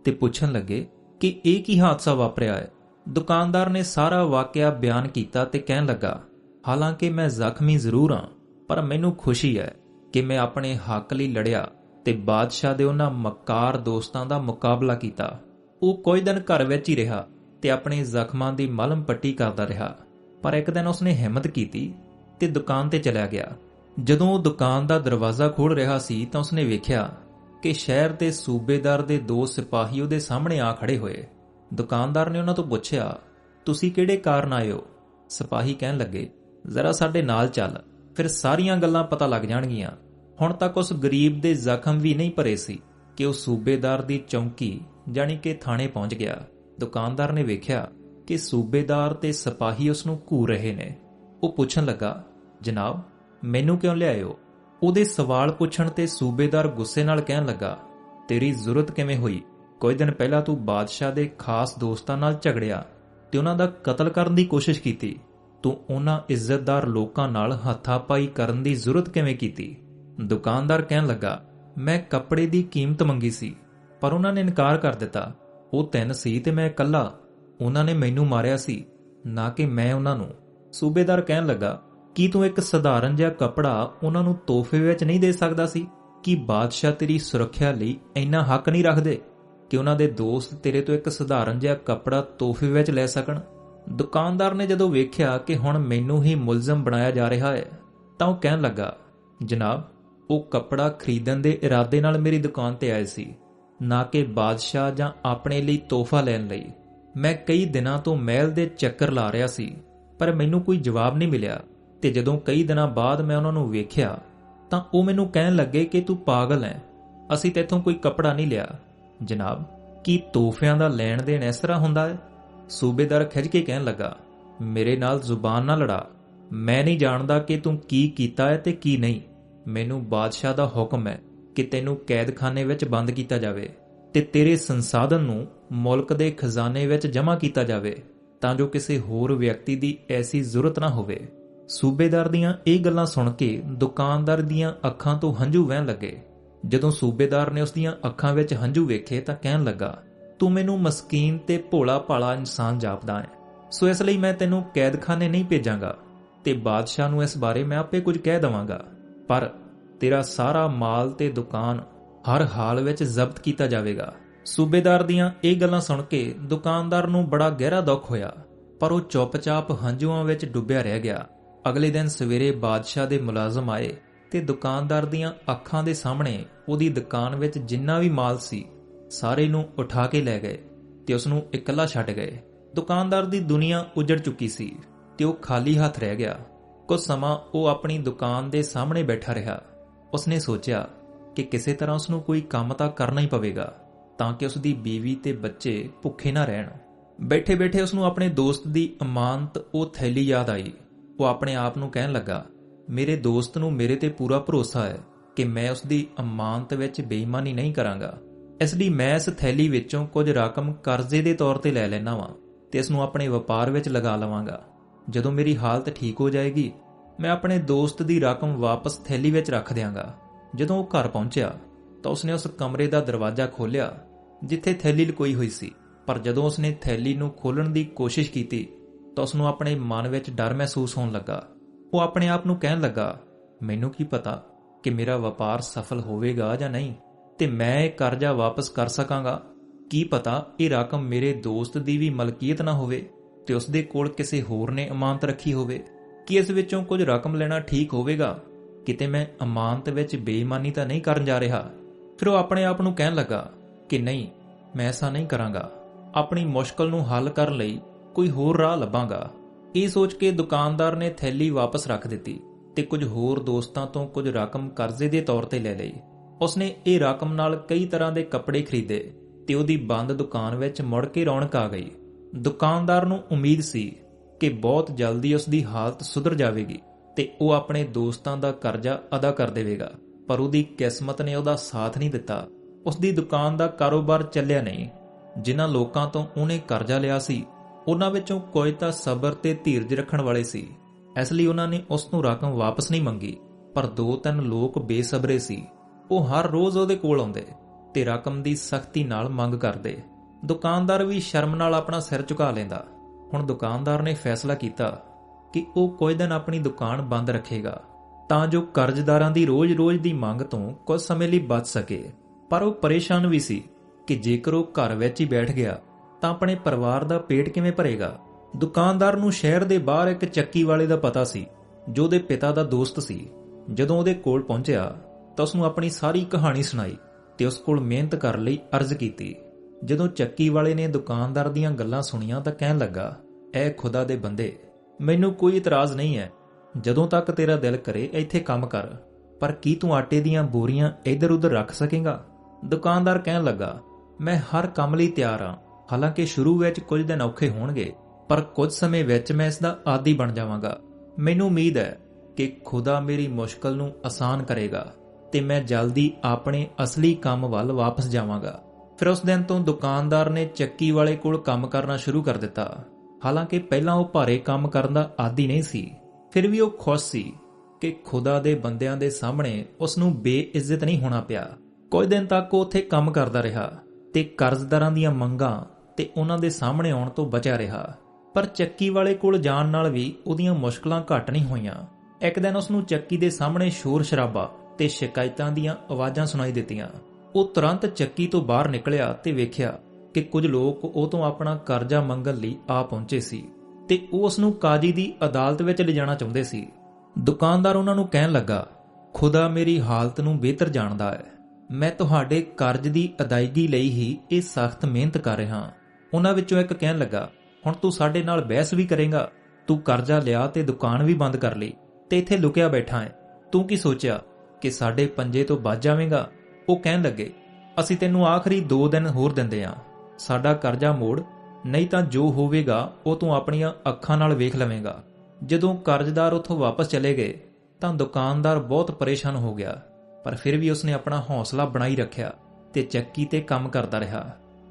ਤੇ ਪੁੱਛਣ ਲੱਗੇ ਕਿ ਇਹ ਕੀ ਹਾਦਸਾ ਵਾਪਰਿਆ ਹੈ? ਦੁਕਾਨਦਾਰ ਨੇ ਸਾਰਾ ਵਾਕਿਆ ਬਿਆਨ ਕੀਤਾ ਤੇ ਕਹਿਣ ਲੱਗਾ, ਹਾਲਾਂਕਿ ਮੈਂ ਜ਼ਖਮੀ ਜ਼ਰੂਰ ਹਾਂ, ਪਰ ਮੈਨੂੰ ਖੁਸ਼ੀ ਹੈ ਕਿ ਮੈਂ ਆਪਣੇ ਹੱਕ ਲਈ ਲੜਿਆ ਤੇ ਬਾਦਸ਼ਾਹ ਦੇ ਉਹਨਾਂ ਮਕਾਰ ਦੋਸਤਾਂ ਦਾ ਮੁਕਾਬਲਾ ਕੀਤਾ। ਉਹ ਕੋਈ ਦਿਨ ਘਰ ਵਿੱਚ ਹੀ ਰਿਹਾ ਤੇ ਆਪਣੇ ਜ਼ਖਮਾਂ ਦੀ ਮਲਮ ਪੱਟੀ ਕਰਦਾ ਰਿਹਾ। ਪਰ ਇੱਕ ਦਿਨ ਉਸਨੇ ਹਿੰਮਤ ਕੀਤੀ ਤੇ ਦੁਕਾਨ ਤੇ ਚਲਾ ਗਿਆ। ਜਦੋਂ ਉਹ ਦੁਕਾਨ ਦਾ ਦਰਵਾਜ਼ਾ ਖੋਲ ਰਿਹਾ ਸੀ ਤਾਂ ਉਸਨੇ ਵੇਖਿਆ ਕਿ ਸ਼ਹਿਰ ਦੇ ਸੂਬੇਦਾਰ ਦੇ ਦੋ ਸਿਪਾਹੀ ਉਹਦੇ ਸਾਹਮਣੇ ਆ ਖੜੇ ਹੋਏ। ਦੁਕਾਨਦਾਰ ਨੇ ਉਹਨਾਂ ਤੋਂ ਪੁੱਛਿਆ, ਤੁਸੀਂ ਕਿਹੜੇ ਕਾਰਨ ਆਏ ਹੋ? ਸਿਪਾਹੀ ਕਹਿਣ ਲੱਗੇ, ਜ਼ਰਾ ਸਾਡੇ ਨਾਲ ਚੱਲ, ਫਿਰ ਸਾਰੀਆਂ ਗੱਲਾਂ ਪਤਾ ਲੱਗ ਜਾਣਗੀਆਂ। ਹੁਣ ਤੱਕ ਉਸ ਗਰੀਬ ਦੇ ਜ਼ਖਮ ਵੀ ਨਹੀਂ ਭਰੇ ਸੀ ਕਿ ਉਹ ਸੂਬੇਦਾਰ ਦੀ ਚੌਂਕੀ ਜਾਨੀ ਕਿ ਥਾਣੇ ਪਹੁੰਚ ਗਿਆ। ਦੁਕਾਨਦਾਰ ਨੇ ਵੇਖਿਆ ਕਿ ਸੂਬੇਦਾਰ ਤੇ ਸਿਪਾਹੀ ਉਸ ਨੂੰ ਘੂਰ ਰਹੇ ਨੇ। ਉਹ ਪੁੱਛਣ ਲੱਗਾ, ਜਨਾਬ, ਮੈਨੂੰ ਕਿਉਂ ਲਿਆਇਓ? ਉਹਦੇ ਸਵਾਲ ਪੁੱਛਣ ਤੇ ਸੂਬੇਦਾਰ ਗੁੱਸੇ ਨਾਲ ਕਹਿਣ ਲੱਗਾ, ਤੇਰੀ ਜ਼ਰੂਰਤ ਕਿਵੇਂ ਹੋਈ? ਕੁਝ ਦਿਨ ਪਹਿਲਾਂ ਤੂੰ ਬਾਦਸ਼ਾਹ ਦੇ ਖਾਸ ਦੋਸਤਾਂ ਨਾਲ ਝਗੜਿਆ ਤੇ ਉਹਨਾਂ ਦਾ ਕਤਲ ਕਰਨ ਦੀ ਕੋਸ਼ਿਸ਼ ਕੀਤੀ। ਤੂੰ ਉਹਨਾਂ ਇੱਜ਼ਤਦਾਰ ਲੋਕਾਂ ਨਾਲ ਹੱਥਾਪਾਈ ਕਰਨ ਦੀ ਜ਼ਰੂਰਤ ਕਿਵੇਂ ਕੀਤੀ? ਦੁਕਾਨਦਾਰ ਕਹਿਣ ਲੱਗਾ, ਮੈਂ ਕੱਪੜੇ ਦੀ ਕੀਮਤ ਮੰਗੀ ਸੀ, ਪਰ ਉਹਨਾਂ ਨੇ ਇਨਕਾਰ ਕਰ ਦਿੱਤਾ। ਉਹ ਤਿੰਨ ਸੀ ਤੇ ਮੈਂ ਇਕੱਲਾ। ਉਹਨਾਂ ਨੇ ਮੈਨੂੰ ਮਾਰਿਆ ਸੀ, ਨਾ ਕਿ ਮੈਂ ਉਹਨਾਂ ਨੂੰ। ਸੂਬੇਦਾਰ ਕਹਿਣ ਲੱਗਾ, ਕੀ ਤੂੰ ਇੱਕ ਸਧਾਰਨ ਜਿਹਾ ਕੱਪੜਾ ਉਹਨਾਂ ਨੂੰ ਤੋਹਫੇ ਵਿੱਚ ਨਹੀਂ ਦੇ ਸਕਦਾ ਸੀ? ਕਿ ਬਾਦਸ਼ਾਹ ਤੇਰੀ ਸੁਰੱਖਿਆ ਲਈ ਇੰਨਾ ਹੱਕ ਨਹੀਂ ਰੱਖਦੇ ਕਿ ਉਹਨਾਂ ਦੇ ਦੋਸਤ ਤੇਰੇ ਤੋਂ ਇੱਕ ਸਧਾਰਨ ਜਿਹਾ ਕੱਪੜਾ ਤੋਹਫੇ ਵਿੱਚ ਲੈ ਸਕਣ? ਦੁਕਾਨਦਾਰ ਨੇ ਜਦੋਂ ਵੇਖਿਆ ਕਿ ਹੁਣ ਮੈਨੂੰ ਹੀ ਮੁਲਜ਼ਮ ਬਣਾਇਆ ਜਾ ਰਿਹਾ ਹੈ, ਤਾਂ ਉਹ ਕਹਿਣ ਲੱਗਾ, ਜਨਾਬ ਉਹ ਕੱਪੜਾ ਖਰੀਦਣ ਦੇ ਇਰਾਦੇ ਨਾਲ ਮੇਰੀ ਦੁਕਾਨ ਤੇ ਆਏ ਸੀ, ਨਾ ਕਿ ਬਾਦਸ਼ਾਹ ਜਾਂ ਆਪਣੇ ਲਈ ਤੋਹਫਾ ਲੈਣ ਲਈ। ਮੈਂ ਕਈ ਦਿਨਾਂ ਤੋਂ ਮਹਿਲ ਦੇ ਚੱਕਰ ਲਾ ਰਿਹਾ ਸੀ, ਪਰ ਮੈਨੂੰ ਕੋਈ ਜਵਾਬ ਨਹੀਂ ਮਿਲਿਆ ਤੇ ਜਦੋਂ ਕਈ ਦਿਨਾਂ ਬਾਅਦ ਮੈਂ ਉਹਨਾਂ ਨੂੰ ਵੇਖਿਆ, ਤਾਂ ਉਹ ਮੈਨੂੰ ਕਹਿਣ ਲੱਗੇ ਕਿ ਤੂੰ ਪਾਗਲ ਹੈ, ਅਸੀਂ ਤੇਥੋਂ ਕੋਈ ਕੱਪੜਾ ਨਹੀਂ ਲਿਆ। ਜਨਾਬ, ਕੀ ਤੋਹਫਿਆਂ ਦਾ ਲੈਣ ਦੇਣ ਇਸ ਤਰ੍ਹਾਂ ਹੁੰਦਾ ਹੈ? ਸੂਬੇਦਾਰ ਖਿੱਚ ਕੇ ਕਹਿਣ ਲੱਗਾ, ਮੇਰੇ ਨਾਲ ਜ਼ੁਬਾਨ ਨਾ ਲੜਾ, ਮੈਂ ਨਹੀਂ ਜਾਣਦਾ ਕਿ ਤੂੰ ਕੀ ਕੀਤਾ ਹੈ ਤੇ ਕੀ ਨਹੀਂ। ਮੈਨੂੰ ਬਾਦਸ਼ਾਹ ਦਾ ਹੁਕਮ ਹੈ ਕਿ ਤੈਨੂੰ ਕੈਦਖਾਨੇ ਵਿੱਚ ਬੰਦ ਕੀਤਾ ਜਾਵੇ ਤੇ ਤੇਰੇ ਸੰਸਾਧਨ ਨੂੰ ਮੁਲਕ ਦੇ ਖਜ਼ਾਨੇ ਵਿੱਚ ਜਮ੍ਹਾਂ ਕੀਤਾ ਜਾਵੇ, ਤਾਂ ਜੋ ਕਿਸੇ ਹੋਰ ਵਿਅਕਤੀ ਦੀ ਐਸੀ ਜ਼ਰੂਰਤ ਨਾ ਹੋਵੇ। ਸੂਬੇਦਾਰ ਦੀਆਂ ਇਹ ਗੱਲਾਂ ਸੁਣ ਕੇ ਦੁਕਾਨਦਾਰ ਦੀਆਂ ਅੱਖਾਂ ਤੋਂ ਹੰਝੂ ਵਹਿਣ ਲੱਗੇ। ਜਦੋਂ ਸੂਬੇਦਾਰ ਨੇ ਉਸ ਦੀਆਂ ਅੱਖਾਂ ਵਿੱਚ ਹੰਝੂ ਵੇਖੇ ਤਾਂ ਕਹਿਣ ਲੱਗਾ, ਤੂੰ ਮੈਨੂੰ ਮਸਕੀਨ ਤੇ ਭੋਲਾ ਭਾਲਾ ਇਨਸਾਨ ਜਾਪਦਾ ਹੈ। ਸੋ ਇਸ ਲਈ ਮੈਂ ਤੈਨੂੰ ਕੈਦਖਾਨੇ ਨਹੀਂ ਭੇਜਾਂਗਾ ਤੇ ਬਾਦਸ਼ਾਹ ਨੂੰ ਇਸ ਬਾਰੇ ਮੈਂ ਆਪੇ ਕੁਝ ਕਹਿ ਦਵਾਂਗਾ। ਪਰ ਤੇਰਾ ਸਾਰਾ ਮਾਲ ਤੇ ਦੁਕਾਨ ਹਰ ਹਾਲ ਵਿੱਚ ਜ਼ਬਤ ਕੀਤਾ ਜਾਵੇਗਾ। ਸੂਬੇਦਾਰ ਦੀਆਂ ਇਹ ਗੱਲਾਂ ਸੁਣ ਕੇ ਦੁਕਾਨਦਾਰ ਨੂੰ ਬੜਾ ਗਹਿਰਾ ਦੁੱਖ ਹੋਇਆ, ਪਰ ਉਹ ਚੁੱਪਚਾਪ ਹੰਝੂਆਂ ਵਿੱਚ ਡੁੱਬਿਆ ਰਹਿ ਗਿਆ। ਅਗਲੇ ਦਿਨ ਸਵੇਰੇ ਬਾਦਸ਼ਾਹ ਦੇ ਮੁਲਾਜ਼ਮ ਆਏ ਤੇ ਦੁਕਾਨਦਾਰ ਦੀਆਂ ਅੱਖਾਂ ਦੇ ਸਾਹਮਣੇ ਉਹਦੀ ਦੁਕਾਨ ਵਿੱਚ ਜਿੰਨਾ ਵੀ ਮਾਲ ਸੀ, ਸਾਰੇ ਨੂੰ ਉਠਾ ਕੇ ਲੈ ਗਏ ਤੇ ਉਸ ਨੂੰ ਇਕੱਲਾ ਛੱਡ ਗਏ। ਦੁਕਾਨਦਾਰ ਦੀ ਦੁਨੀਆ ਉਜੜ ਚੁੱਕੀ ਸੀ ਤੇ ਉਹ ਖਾਲੀ ਹੱਥ ਰਹਿ ਗਿਆ। ਕੁਝ ਸਮਾਂ ਉਹ ਆਪਣੀ ਦੁਕਾਨ ਦੇ ਸਾਹਮਣੇ ਬੈਠਾ ਰਿਹਾ। ਉਸਨੇ ਸੋਚਿਆ ਕਿ ਕਿਸੇ ਤਰ੍ਹਾਂ ਉਸ ਨੂੰ ਕੋਈ ਕੰਮ ਤਾਂ ਕਰਨਾ ਹੀ ਪਵੇਗਾ, ਤਾਂ ਕਿ ਉਸ ਦੀ ਬੀਵੀ ਤੇ ਬੱਚੇ ਭੁੱਖੇ ਨਾ ਰਹਿਣ। ਬੈਠੇ-ਬੈਠੇ ਉਸ ਨੂੰ ਆਪਣੇ ਦੋਸਤ ਦੀ ਅਮਾਨਤ ਉਹ ਥੈਲੀ ਯਾਦ ਆਈ। ਉਹ ਆਪਣੇ ਆਪ ਨੂੰ ਕਹਿਣ ਲੱਗਾ, ਮੇਰੇ ਦੋਸਤ ਨੂੰ ਮੇਰੇ ਤੇ ਪੂਰਾ ਭਰੋਸਾ ਹੈ ਕਿ ਮੈਂ ਉਸ ਦੀ ਅਮਾਨਤ ਵਿੱਚ ਬੇਈਮਾਨੀ ਨਹੀਂ ਕਰਾਂਗਾ। ਇਸ ਲਈ ਮੈਂ ਇਸ ਥੈਲੀ ਵਿੱਚੋਂ ਕੁਝ ਰਕਮ ਕਰਜ਼ੇ ਦੇ ਤੌਰ ਤੇ ਲੈ ਲੈਣਾ ਵਾਂ ਤੇ ਇਸ ਨੂੰ ਆਪਣੇ ਵਪਾਰ ਵਿੱਚ ਲਗਾ ਲਵਾਂਗਾ। ਜਦੋਂ ਮੇਰੀ ਹਾਲਤ ਠੀਕ ਹੋ ਜਾਏਗੀ, ਮੈਂ ਆਪਣੇ ਦੋਸਤ ਦੀ ਰਕਮ ਵਾਪਸ ਥੈਲੀ ਵਿੱਚ ਰੱਖ ਦਿਆਂਗਾ। ਜਦੋਂ ਉਹ ਘਰ ਪਹੁੰਚਿਆ, ਤਾਂ ਉਸਨੇ ਉਸ ਕਮਰੇ ਦਾ ਦਰਵਾਜ਼ਾ ਖੋਲ੍ਹਿਆ, ਜਿੱਥੇ ਥੈਲੀ ਲਕੋਈ ਹੋਈ ਸੀ। ਪਰ ਜਦੋਂ ਉਸਨੇ ਥੈਲੀ ਨੂੰ ਖੋਲਣ ਦੀ ਕੋਸ਼ਿਸ਼ ਕੀਤੀ, ਤਾਂ ਉਸ ਨੂੰ ਆਪਣੇ ਮਨ ਵਿੱਚ ਡਰ ਮਹਿਸੂਸ ਹੋਣ ਲੱਗਾ। ਉਹ ਆਪਣੇ ਆਪ ਨੂੰ ਕਹਿਣ ਲੱਗਾ, ਮੈਨੂੰ ਕੀ ਪਤਾ ਕਿ ਮੇਰਾ ਵਪਾਰ ਸਫਲ ਹੋਵੇਗਾ ਜਾਂ ਨਹੀਂ, ਤੇ ਮੈਂ ਇਹ ਕਰਜ਼ਾ ਵਾਪਸ ਕਰ ਸਕਾਂਗਾ। ਕੀ ਪਤਾ ਇਹ ਰਕਮ ਮੇਰੇ ਦੋਸਤ ਦੀ ਵੀ ਮਲਕੀਅਤ ਨਾ ਹੋਵੇ? ਤੇ ਉਸ ਦੇ ਕੋਲ ਕਿਸੇ ਹੋਰ ਨੇ ਅਮਾਨਤ ਰੱਖੀ ਹੋਵੇ, ਕਿ ਇਸ ਵਿੱਚੋਂ ਕੁਝ ਰਕਮ ਲੈਣਾ ਠੀਕ ਹੋਵੇਗਾ? ਕਿਤੇ ਮੈਂ ਅਮਾਨਤ ਵਿੱਚ ਬੇਈਮਾਨੀ ਤਾਂ ਨਹੀਂ ਕਰਨ ਜਾ ਰਿਹਾ। ਫਿਰ ਉਹ ਆਪਣੇ ਆਪ ਨੂੰ ਕਹਿਣ ਲੱਗਾ ਕਿ ਨਹੀਂ, ਮੈਂ ਐਸਾ ਨਹੀਂ ਕਰਾਂਗਾ। ਆਪਣੀ ਮੁਸ਼ਕਲ ਨੂੰ ਹੱਲ ਕਰਨ ਲਈ ਕੋਈ ਹੋਰ ਰਾਹ ਲੱਭਾਂਗਾ। ਇਹ ਸੋਚ ਕੇ ਦੁਕਾਨਦਾਰ ਨੇ ਥੈਲੀ ਵਾਪਸ ਰੱਖ ਦਿੱਤੀ ਤੇ ਕੁਝ ਹੋਰ ਦੋਸਤਾਂ ਤੋਂ ਕੁਝ ਰਕਮ ਕਰਜ਼ੇ ਦੇ ਤੌਰ ਤੇ ਲੈ ਲਈ। ਉਸਨੇ ਇਹ ਰਕਮ ਨਾਲ ਕਈ ਤਰ੍ਹਾਂ ਦੇ ਕੱਪੜੇ ਖਰੀਦੇ ਤੇ ਉਹਦੀ ਬੰਦ ਦੁਕਾਨ ਵਿੱਚ ਮੁੜ ਕੇ ਰੌਣਕ ਆ ਗਈ। ਦੁਕਾਨਦਾਰ ਨੂੰ ਉਮੀਦ ਸੀ ਕਿ ਬਹੁਤ ਜਲਦੀ ਉਸ ਦੀ ਹਾਲਤ ਸੁਧਰ ਜਾਵੇਗੀ ਤੇ ਉਹ ਆਪਣੇ ਦੋਸਤਾਂ ਦਾ ਕਰਜ਼ਾ ਅਦਾ ਕਰ ਦੇਵੇਗਾ, ਪਰ ਉਹਦੀ ਕਿਸਮਤ ਨੇ ਉਹਦਾ ਸਾਥ ਨਹੀਂ ਦਿੱਤਾ। ਉਸ ਦੀ ਦੁਕਾਨ ਦਾ ਕਾਰੋਬਾਰ ਚੱਲਿਆ ਨਹੀਂ, ਜਿਨ੍ਹਾਂ ਲੋਕਾਂ ਤੋਂ ਉਹਨੇ ਕਰਜ਼ਾ ਲਿਆ ਸੀ, ਉਹਨਾਂ ਵਿੱਚੋਂ ਕੋਈ ਤਾਂ ਸਬਰ ਤੇ ਧੀਰਜ ਰੱਖਣ ਵਾਲੇ ਸੀ। ਇਸ ਲਈ ਉਹਨਾਂ ਨੇ ਉਸ ਨੂੰ ਰਕਮ ਵਾਪਸ ਨਹੀਂ ਮੰਗੀ, ਪਰ ਦੋ ਤਿੰਨ ਲੋਕ ਬੇਸਬਰੇ ਸੀ। ਉਹ ਹਰ ਰੋਜ਼ ਉਹਦੇ ਕੋਲ ਆਉਂਦੇ ਤੇ ਰਕਮ ਦੀ ਸਖਤੀ ਨਾਲ ਮੰਗ ਕਰਦੇ। ਦੁਕਾਨਦਾਰ ਵੀ ਸ਼ਰਮ ਨਾਲ ਆਪਣਾ ਸਿਰ ਝੁਕਾ ਲੈਂਦਾ। ਹੁਣ ਦੁਕਾਨਦਾਰ ਨੇ ਫੈਸਲਾ ਕੀਤਾ ਕਿ ਉਹ ਕੁਝ ਦਿਨ ਆਪਣੀ ਦੁਕਾਨ ਬੰਦ ਰੱਖੇਗਾ, ਤਾਂ ਜੋ ਕਰਜ਼ਦਾਰਾਂ ਦੀ ਰੋਜ਼-ਰੋਜ਼ ਦੀ ਮੰਗ ਤੋਂ ਕੁਝ ਸਮੇਂ ਲਈ ਬਚ ਸਕੇ। ਪਰ ਉਹ ਪਰੇਸ਼ਾਨ ਵੀ ਸੀ ਕਿ ਜੇਕਰ ਉਹ ਘਰ ਵਿੱਚ ਹੀ ਬੈਠ ਗਿਆ, ਤਾਂ ਆਪਣੇ ਪਰਿਵਾਰ ਦਾ ਪੇਟ ਕਿਵੇਂ ਭਰੇਗਾ? ਦੁਕਾਨਦਾਰ ਨੂੰ ਸ਼ਹਿਰ ਦੇ ਬਾਹਰ ਇੱਕ ਚੱਕੀ ਵਾਲੇ ਦਾ ਪਤਾ ਸੀ, ਜੋ ਉਹਦੇ ਪਿਤਾ ਦਾ ਦੋਸਤ ਸੀ। ਜਦੋਂ ਉਹਦੇ ਕੋਲ ਪਹੁੰਚਿਆ, ਤਾਂ ਉਸ ਨੂੰ ਆਪਣੀ ਸਾਰੀ ਕਹਾਣੀ ਸੁਣਾਈ ਤੇ ਉਸ ਕੋਲ ਮਿਹਨਤ ਕਰਨ ਲਈ ਅਰਜ਼ ਕੀਤੀ। ਜਦੋਂ ਚੱਕੀ ਵਾਲੇ ਨੇ ਦੁਕਾਨਦਾਰ ਦੀਆਂ ਗੱਲਾਂ ਸੁਣੀਆਂ ਤਾਂ ਕਹਿਣ ਲੱਗਾ ਐ ਖੁਦਾ ਦੇ ਬੰਦੇ, ਮੈਨੂੰ ਕੋਈ ਇਤਰਾਜ਼ ਨਹੀਂ ਹੈ। ਜਦੋਂ ਤੱਕ ਤੇਰਾ ਦਿਲ ਕਰੇ, ਇੱਥੇ ਕੰਮ ਕਰ। ਪਰ ਕੀ ਤੂੰ ਆਟੇ ਦੀਆਂ ਬੋਰੀਆਂ ਇੱਧਰ-ਉੱਧਰ ਰੱਖ ਸਕੇਗਾ? ਦੁਕਾਨਦਾਰ ਕਹਿਣ ਲੱਗਾ, ਮੈਂ ਹਰ ਕੰਮ ਲਈ ਤਿਆਰ ਹਾਂ। ਹਾਲਾਂਕਿ ਸ਼ੁਰੂ ਵਿੱਚ ਕੁਝ ਦਿਨ ਔਖੇ ਹੋਣਗੇ, ਪਰ ਕੁਝ ਸਮੇਂ ਵਿੱਚ ਮੈਂ ਇਸ ਦਾ ਆਦੀ ਬਣ ਜਾਵਾਂਗਾ। ਮੈਨੂੰ ਉਮੀਦ ਹੈ ਕਿ ਖੁਦਾ ਮੇਰੀ ਮੁਸ਼ਕਲ ਨੂੰ ਆਸਾਨ ਕਰੇਗਾ ਤੇ ਮੈਂ ਜਲਦੀ ਆਪਣੇ ਅਸਲੀ ਕੰਮ ਵੱਲ ਵਾਪਸ ਜਾਵਾਂਗਾ। ਫਿਰ ਉਸ ਦਿਨ ਤੋਂ ਦੁਕਾਨਦਾਰ ਨੇ ਚੱਕੀ ਵਾਲੇ ਕੋਲ ਕੰਮ ਕਰਨਾ ਸ਼ੁਰੂ ਕਰ ਦਿੱਤਾ। ਹਾਲਾਂਕਿ ਪਹਿਲਾਂ ਉਹ ਭਾਰੇ ਕੰਮ ਕਰਨ ਦਾ ਆਦੀ ਨਹੀਂ ਸੀ। ਫਿਰ ਵੀ ਉਹ ਖੁਸ਼ ਸੀ ਕਿ ਖੁਦਾ ਦੇ ਬੰਦਿਆਂ ਦੇ ਸਾਹਮਣੇ ਉਸ ਨੂੰ ਬੇਇੱਜ਼ਤ ਨਹੀਂ ਹੋਣਾ ਪਿਆ। ਕੁਝ ਦਿਨ ਤੱਕ ਉਹ ਉੱਥੇ ਕੰਮ ਕਰਦਾ ਰਿਹਾ ਤੇ ਕਰਜ਼ਦਾਰਾਂ ਦੀਆਂ ਮੰਗਾਂ ਤੇ ਉਹਨਾਂ ਦੇ ਸਾਹਮਣੇ ਆਉਣ ਤੋਂ ਬਚਿਆ ਰਿਹਾ। ਪਰ ਚੱਕੀ ਵਾਲੇ ਕੋਲ ਜਾਣ ਨਾਲ ਵੀ ਉਹਦੀਆਂ ਮੁਸ਼ਕਲਾਂ ਘੱਟ ਨਹੀਂ ਹੋਈਆਂ। ਇੱਕ ਦਿਨ ਉਸ ਨੂੰ ਚੱਕੀ ਦੇ ਸਾਹਮਣੇ ਸ਼ੋਰ ਸ਼ਰਾਬਾ ਤੇ ਸ਼ਿਕਾਇਤਾਂ ਦੀਆਂ ਆਵਾਜ਼ਾਂ ਸੁਣਾਈ ਦਿੱਤੀਆਂ। ਉਹ ਤੁਰੰਤ ਚੱਕੀ ਤੋਂ ਬਾਹਰ ਨਿਕਲਿਆ ਤੇ ਵੇਖਿਆ ਕਿ ਕੁਝ ਲੋਕ ਉਹ ਤੋਂ ਆਪਣਾ ਕਰਜ਼ਾ ਮੰਗਣ ਲਈ ਆ ਪਹੁੰਚੇ ਸੀ ਤੇ ਉਹ ਉਸ ਨੂੰ ਕਾਜੀ ਦੀ ਅਦਾਲਤ ਵਿੱਚ ਲਿਜਾਣਾ ਚਾਹੁੰਦੇ ਸੀ। ਦੁਕਾਨਦਾਰ ਉਹਨਾਂ ਨੂੰ ਕਹਿਣ ਲੱਗਾ, ਖੁਦਾ ਮੇਰੀ ਹਾਲਤ ਨੂੰ ਬਿਹਤਰ ਜਾਣਦਾ ਹੈ। ਮੈਂ ਤੁਹਾਡੇ ਕਰਜ਼ ਦੀ ਅਦਾਇਗੀ ਲਈ ਹੀ ਇਹ ਸਖਤ ਮਿਹਨਤ ਕਰ ਰਿਹਾ ਉਹਨਾਂ ਵਿੱਚੋਂ ਇੱਕ ਕਹਿਣ ਲੱਗਾ, ਹੁਣ ਤੂੰ ਸਾਡੇ ਨਾਲ ਬਹਿਸ ਵੀ ਕਰੇਗਾ। ਤੂੰ ਕਰਜ਼ਾ ਲਿਆ ਤੇ ਦੁਕਾਨ ਵੀ ਬੰਦ ਕਰ ਲਈ ਤੇ ਇੱਥੇ ਲੁਕਿਆ ਬੈਠਾ ਹੈ। ਤੂੰ ਕੀ ਸੋਚਿਆ ਕਿ ਸਾਡੇ ਪੰਜੇ ਤੋਂ ਬਚ ਜਾਵੇਂਗਾ? ਉਹ ਕਹਿਣ ਲੱਗੇ, ਅਸੀਂ ਤੈਨੂੰ ਆਖਰੀ 2 ਦਿਨ ਹੋਰ ਦਿੰਦੇ ਹਾਂ ਸਾਡਾ ਕਰਜ਼ਾ ਮੋੜ, ਨਹੀਂ ਤਾਂ ਜੋ ਹੋਵੇਗਾ, ਉਹ ਤੂੰ ਆਪਣੀਆਂ ਅੱਖਾਂ ਨਾਲ ਵੇਖ ਲਵੇਂਗਾ। ਜਦੋਂ ਕਰਜ਼ਦਾਰ ਉੱਥੋਂ ਵਾਪਸ ਚਲੇ ਗਏ, ਤਾਂ ਦੁਕਾਨਦਾਰ ਬਹੁਤ ਪਰੇਸ਼ਾਨ ਹੋ ਗਿਆ, ਪਰ ਫਿਰ ਵੀ ਉਸਨੇ ਆਪਣਾ ਹੌਸਲਾ ਬਣਾਈ ਰੱਖਿਆ ਤੇ ਚੱਕੀ ਤੇ ਕੰਮ ਕਰਦਾ ਰਿਹਾ।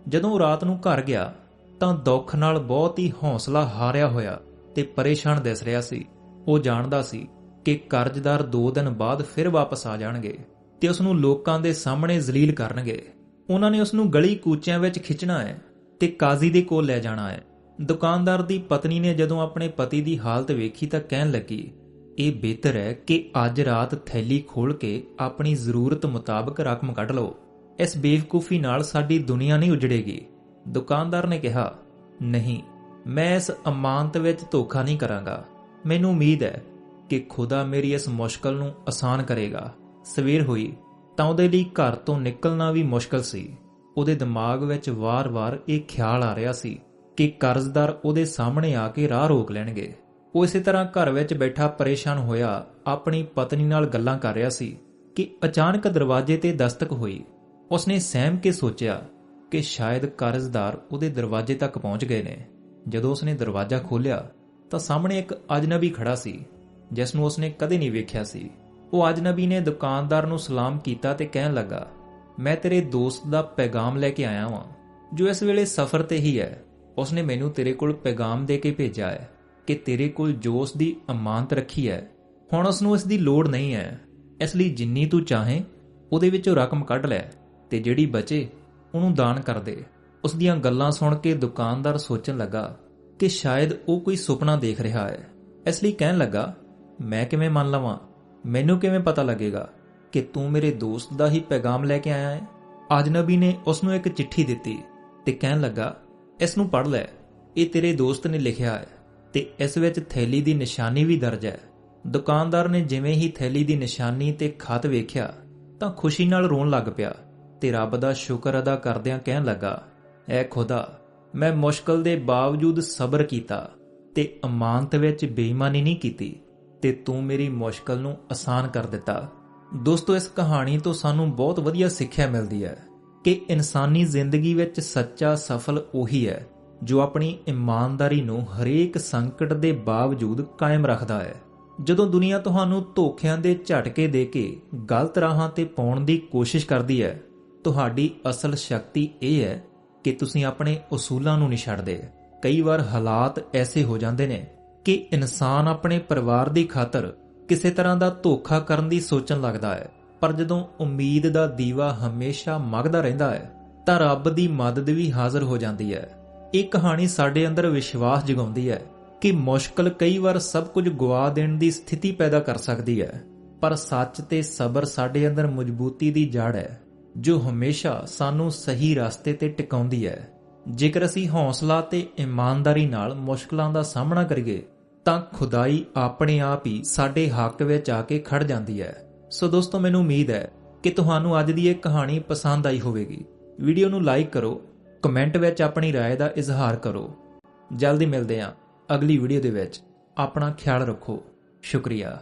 ਜਦੋਂ ਰਾਤ ਨੂੰ ਘਰ ਗਿਆ, ਤਾਂ ਦੁੱਖ ਨਾਲ ਬਹੁਤ ਹੀ ਹੌਸਲਾ ਹਾਰਿਆ ਹੋਇਆ ਤੇ ਪਰੇਸ਼ਾਨ ਦਿਸ ਰਿਹਾ ਸੀ। ਉਹ ਜਾਣਦਾ ਸੀ ਕਿ ਕਰਜ਼ਦਾਰ 2 ਦਿਨ ਬਾਅਦ ਫਿਰ ਵਾਪਸ ਆ ਜਾਣਗੇ। ਤੇ ਉਸ ਨੂੰ ਲੋਕਾਂ ਦੇ ਸਾਹਮਣੇ ਜ਼ਲੀਲ ਕਰਨਗੇ। ਉਹਨਾਂ ਨੇ ਉਸ ਨੂੰ ਗਲੀ ਕੂਚਿਆਂ ਵਿੱਚ ਖਿੱਚਣਾ ਹੈ ਤੇ ਕਾਜ਼ੀ ਦੇ ਕੋਲ ਲੈ ਜਾਣਾ ਹੈ। ਦੁਕਾਨਦਾਰ ਦੀ ਪਤਨੀ ਨੇ ਜਦੋਂ ਆਪਣੇ ਪਤੀ ਦੀ ਹਾਲਤ ਵੇਖੀ ਤਾਂ ਕਹਿਣ ਲੱਗੀ, ਇਹ ਬਿਹਤਰ ਹੈ ਕਿ ਅੱਜ ਰਾਤ ਥੈਲੀ ਖੋਲ ਕੇ ਆਪਣੀ ਜ਼ਰੂਰਤ ਮੁਤਾਬਕ ਰਕਮ ਕੱਢ ਲਓ। ਇਸ ਬੇਵਕੂਫੀ ਨਾਲ ਸਾਡੀ ਦੁਨੀਆ ਨਹੀਂ ਉਜੜੇਗੀ। ਦੁਕਾਨਦਾਰ ਨੇ ਕਿਹਾ, ਨਹੀਂ, ਮੈਂ ਇਸ ਅਮਾਨਤ ਵਿੱਚ ਧੋਖਾ ਨਹੀਂ ਕਰਾਂਗਾ। ਮੈਨੂੰ ਉਮੀਦ ਹੈ ਕਿ ਖੁਦਾ ਮੇਰੀ ਇਸ ਮੁਸ਼ਕਲ ਨੂੰ ਆਸਾਨ ਕਰੇਗਾ। ਸਵੇਰ ਹੋਈ ਤਾਂ ਉਹਦੇ ਲਈ ਘਰ ਤੋਂ ਨਿਕਲਣਾ ਵੀ ਮੁਸ਼ਕਲ ਸੀ। ਉਹਦੇ ਦਿਮਾਗ ਵਿੱਚ ਵਾਰ-ਵਾਰ ਇਹ ਖਿਆਲ ਆ ਰਿਹਾ ਸੀ ਕਿ ਕਰਜ਼ਦਾਰ ਉਹਦੇ ਸਾਹਮਣੇ ਆ ਕੇ ਰਾਹ ਰੋਕ ਲੈਣਗੇ। ਉਹ ਇਸੇ ਤਰ੍ਹਾਂ ਘਰ ਵਿੱਚ ਬੈਠਾ ਪਰੇਸ਼ਾਨ ਹੋਇਆ, ਆਪਣੀ ਪਤਨੀ ਨਾਲ ਗੱਲਾਂ ਕਰ ਰਿਹਾ ਸੀ ਕਿ ਅਚਾਨਕ ਦਰਵਾਜ਼ੇ ਤੇ ਦਸਤਕ ਹੋਈ। ਉਸਨੇ ਸਹਿਮ ਕੇ ਸੋਚਿਆ ਕਿ ਸ਼ਾਇਦ ਕਰਜ਼ਦਾਰ ਉਹਦੇ ਦਰਵਾਜ਼ੇ ਤੱਕ ਪਹੁੰਚ ਗਏ ਨੇ। ਜਦੋਂ ਉਸਨੇ ਦਰਵਾਜ਼ਾ ਖੋਲ੍ਹਿਆ ਤਾਂ ਸਾਹਮਣੇ ਇੱਕ ਅਜਨਬੀ ਖੜਾ ਸੀ ਜਿਸ ਨੂੰ ਉਸਨੇ ਕਦੇ ਨਹੀਂ ਵੇਖਿਆ ਸੀ। ਉਹ ਅਜਨਬੀ ਨੇ ਦੁਕਾਨਦਾਰ ਨੂੰ ਸਲਾਮ ਕੀਤਾ ਤੇ ਕਹਿਣ ਲੱਗਾ, ਮੈਂ ਤੇਰੇ ਦੋਸਤ ਦਾ ਪੈਗਾਮ ਲੈ ਕੇ ਆਇਆ ਹਾਂ ਜੋ ਇਸ ਵੇਲੇ ਸਫ਼ਰ ਤੇ ਹੀ ਹੈ। ਉਸਨੇ ਮੈਨੂੰ ਤੇਰੇ ਕੋਲ ਪੈਗਾਮ ਦੇ ਕੇ ਭੇਜਿਆ ਹੈ ਕਿ ਤੇਰੇ ਕੋਲ ਜੋ ਉਸ ਦੀ ਅਮਾਨਤ ਰੱਖੀ ਹੈ। ਹੁਣ ਉਸ ਨੂੰ ਇਸ ਦੀ ਲੋੜ ਨਹੀਂ ਹੈ। ਇਸ ਲਈ ਜਿੰਨੀ ਤੂੰ ਚਾਹੇ, ਉਹਦੇ ਵਿੱਚੋਂ ਰਕਮ ਕੱਢ ਲੈ ਤੇ ਜਿਹੜੀ ਬਚੇ, ਉਹਨੂੰ ਦਾਨ ਕਰ ਦੇ। ਉਸ ਦੀਆਂ ਗੱਲਾਂ ਸੁਣ ਕੇ ਦੁਕਾਨਦਾਰ ਸੋਚਣ ਲੱਗਾ ਕਿ ਸ਼ਾਇਦ ਉਹ ਕੋਈ ਸੁਪਨਾ ਦੇਖ ਰਿਹਾ ਹੈ। ਇਸ ਲਈ ਕਹਿਣ ਲੱਗਾ, ਮੈਂ ਕਿਵੇਂ ਮੰਨ ਲਵਾਂ? ਮੈਨੂੰ ਕਿਵੇਂ ਪਤਾ ਲੱਗੇਗਾ ਕਿ ਤੂੰ ਮੇਰੇ ਦੋਸਤ ਦਾ ਹੀ ਪੈਗਾਮ ਲੈ ਕੇ ਆਇਆ ਹੈ? ਅਜਨਬੀ ਨੇ ਉਸ ਨੂੰ ਇੱਕ ਚਿੱਠੀ ਦਿੱਤੀ ਤੇ ਕਹਿਣ ਲੱਗਾ ਇਸ ਨੂੰ ਪੜ੍ਹ ਲੈ। ਇਹ ਤੇਰੇ ਦੋਸਤ ਨੇ ਲਿਖਿਆ ਹੈ ਤੇ ਇਸ ਵਿੱਚ ਥੈਲੀ ਦੀ ਨਿਸ਼ਾਨੀ ਵੀ ਦਰਜ ਹੈ। ਦੁਕਾਨਦਾਰ ਨੇ ਜਿਵੇਂ ਹੀ ਥੈਲੀ ਦੀ ਨਿਸ਼ਾਨੀ ਤੇ ਖਤ ਵੇਖਿਆ, ਤਾਂ ਖੁਸ਼ੀ ਨਾਲ ਰੋਣ ਲੱਗ ਪਿਆ ਤੇ ਰੱਬ ਦਾ ਸ਼ੁਕਰ ਅਦਾ ਕਰਦਿਆਂ ਕਹਿਣ ਲੱਗਾ, ਐ ਖੁਦਾ, ਮੈਂ ਮੁਸ਼ਕਲ ਦੇ ਬਾਵਜੂਦ ਸਬਰ ਕੀਤਾ ਤੇ ਅਮਾਨਤ ਵਿੱਚ ਬੇਈਮਾਨੀ ਨਹੀਂ ਕੀਤੀ। ਤੇ ਤੂੰ ਮੇਰੀ ਮੁਸ਼ਕਲ ਨੂੰ ਆਸਾਨ ਕਰ ਦਿੱਤਾ। ਦੋਸਤੋ, ਇਸ ਕਹਾਣੀ ਤੋਂ ਸਾਨੂੰ ਬਹੁਤ ਵਧੀਆ ਸਿੱਖਿਆ ਮਿਲਦੀ ਹੈ ਕਿ ਇਨਸਾਨੀ ਜ਼ਿੰਦਗੀ ਵਿੱਚ ਸੱਚਾ, ਸਫਲ ਉਹੀ ਹੈ ਜੋ ਆਪਣੀ ਇਮਾਨਦਾਰੀ ਨੂੰ ਹਰੇਕ ਸੰਕਟ ਦੇ ਬਾਵਜੂਦ ਕਾਇਮ ਰੱਖਦਾ ਹੈ। ਜਦੋਂ ਦੁਨੀਆ ਤੁਹਾਨੂੰ ਧੋਖਿਆਂ ਦੇ ਝਟਕੇ ਦੇ ਕੇ ਗਲਤ ਰਾਹਾਂ ਤੇ ਪਾਉਣ ਦੀ ਕੋਸ਼ਿਸ਼ ਕਰਦੀ ਹੈ, ਤੁਹਾਡੀ ਅਸਲ ਸ਼ਕਤੀ ਇਹ ਹੈ ਕਿ ਤੁਸੀਂ ਆਪਣੇ ਉਸੂਲਾਂ ਨੂੰ ਨਹੀਂ ਛੱਡਦੇ। ਕਈ ਵਾਰ ਹਾਲਾਤ ਐਸੇ ਹੋ ਜਾਂਦੇ ਨੇ ਕਿ ਇਨਸਾਨ ਆਪਣੇ ਪਰਿਵਾਰ ਦੀ ਖਾਤਰ ਕਿਸੇ ਤਰ੍ਹਾਂ ਦਾ ਧੋਖਾ ਕਰਨ ਦੀ ਸੋਚਣ ਲੱਗਦਾ ਹੈ। ਪਰ ਜਦੋਂ ਉਮੀਦ ਦਾ ਦੀਵਾ ਹਮੇਸ਼ਾ ਮਗਦਾ ਰਹਿੰਦਾ ਹੈ, ਤਾਂ ਰੱਬ ਦੀ ਮਦਦ ਵੀ ਹਾਜ਼ਰ ਹੋ ਜਾਂਦੀ ਹੈ। ਇਹ ਕਹਾਣੀ ਸਾਡੇ ਅੰਦਰ ਵਿਸ਼ਵਾਸ ਜਗਾਉਂਦੀ ਹੈ ਕਿ ਮੁਸ਼ਕਲ ਕਈ ਵਾਰ ਸਭ ਕੁਝ ਗਵਾ ਦੇਣ ਦੀ ਸਥਿਤੀ ਪੈਦਾ ਕਰ ਸਕਦੀ ਹੈ। ਪਰ ਸੱਚ ਤੇ ਸਬਰ ਸਾਡੇ ਅੰਦਰ ਮਜ਼ਬੂਤੀ ਦੀ ਜੜ ਹੈ, ਜੋ ਹਮੇਸ਼ਾ ਸਾਨੂੰ ਸਹੀ ਰਸਤੇ ਤੇ ਟਿਕਾਉਂਦੀ ਹੈ। ਜੇਕਰ ਅਸੀਂ ਹੌਸਲਾ ਤੇ ਇਮਾਨਦਾਰੀ ਨਾਲ ਮੁਸ਼ਕਲਾਂ ਦਾ ਸਾਹਮਣਾ ਕਰੀਏ ਤਾਂ ਖੁਦਾਈ ਆਪਣੇ ਆਪ ਹੀ ਸਾਡੇ ਹੱਕ ਵਿੱਚ ਆ ਕੇ ਖੜ ਜਾਂਦੀ ਹੈ ਸੋ ਦੋਸਤੋ ਮੈਨੂੰ ਉਮੀਦ ਹੈ ਕਿ ਤੁਹਾਨੂੰ ਅੱਜ ਦੀ ਇਹ ਕਹਾਣੀ ਪਸੰਦ ਆਈ ਹੋਵੇਗੀ ਵੀਡੀਓ ਨੂੰ ਲਾਈਕ ਕਰੋ ਕਮੈਂਟ ਵਿੱਚ ਆਪਣੀ رائے ਦਾ ਇਜ਼ਹਾਰ ਕਰੋ ਜਲਦੀ ਮਿਲਦੇ ਹਾਂ ਅਗਲੀ ਵੀਡੀਓ ਦੇ ਵਿੱਚ ਆਪਣਾ ਖਿਆਲ ਰੱਖੋ ਸ਼ੁਕਰੀਆ